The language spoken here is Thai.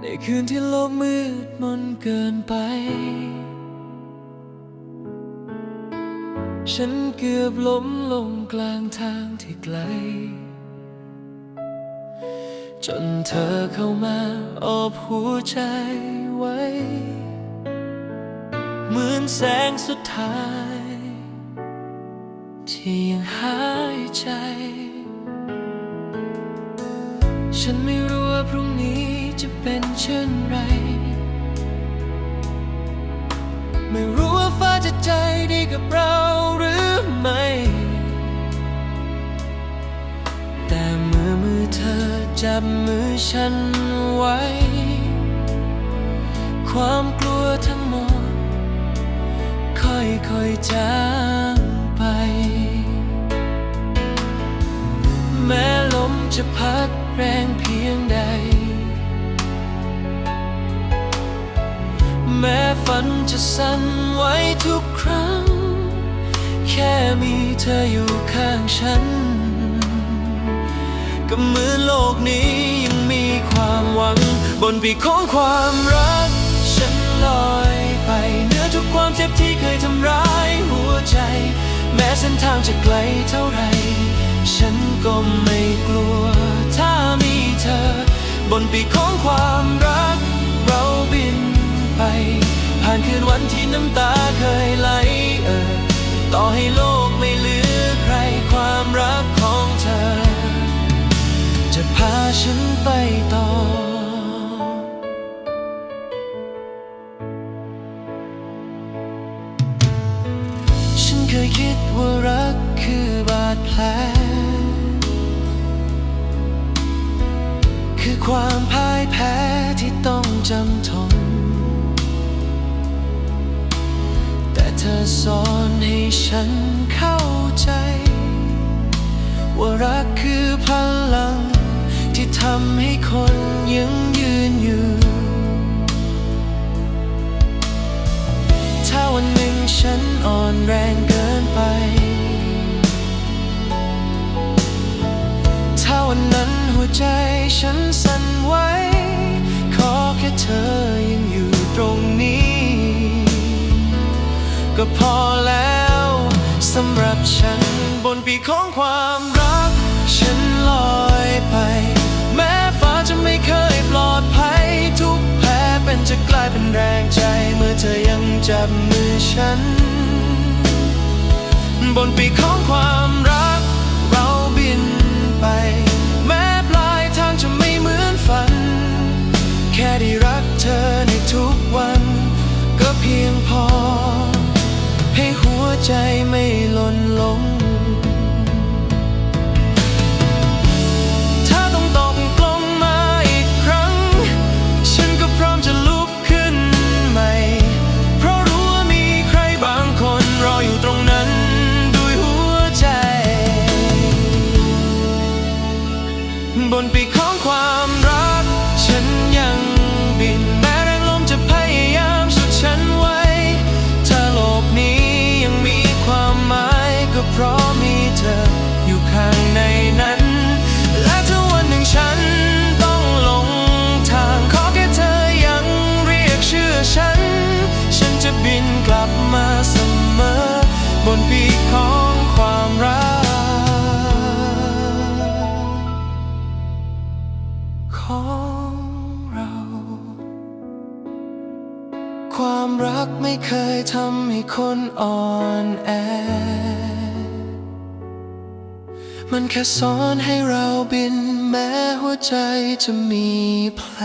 ในคืนที่โลกมืดมนเกินไป ฉันเกือบล้มลงกลางทางที่ไกล จนเธอเข้ามาอบหัวใจไว้ เหมือนแสงสุดท้าย ที่ยังหายใจ ฉันไม่รู้ว่าพรุ่งนี้ จะเป็นเช่นไร ไม่รู้ว่าฟ้าจะใจดีกับเราหรือไม่ แต่เมื่อมือเธอจับมือฉันไว้ ความกลัวทั้งหมด ค่อยๆจางไป แม้ลมจะพัดแรงเพีย แม้ฝันจะสั่นไหวทุกครั้ง แค่มีเธออยู่ข้างฉัน ก็เหมือนโลกนี้ยังมีความหวัง บนปีของความรัก ฉันลอยไปเหนือทุกความเจ็บที่เคยทำร้ายหัวใจ แม้เส้นทางจะไกลเท่าไหรฉันก็ไม่กลัว ผ่านคืนวันที่น้ำตาเคยไหลเอ่อต่อให้โลกไม่เหลือใครความรักของเธอ จะพาฉันไปต่อ ฉันเคยคิดว่ารักคือบาดแผลคือความพ่า สอนให้ฉันเข้าใจ ว่ารักคือพลัง ที่ทำให้คนยังยืนอยู่ ถ้าวันหนึ่งฉันอ่อนแรงเกินไป ถ้าวันนั้นหัวใจฉันสั่นำหรับฉัน บนปีกของความรัก ฉันลอยไป แม้ฟ้าจะไม่เคยปลอดภัย ทุกแผลเป็นจะกลายเป็นแรงใจ เมื่อเธอยังจับมือฉัน บนปีกของความรัก เราบินไป แม้ปลายทางจะไม่เหมือนฝัน แค่ได้รักเธอในทุกวัน ก็เพียงพอ ให้หัวใจไม่ ของเรา ความรักไม่เคยทำให้คนอ่อนแอ มันแค่สอนให้เราบินแม้หัวใจจะมีแผล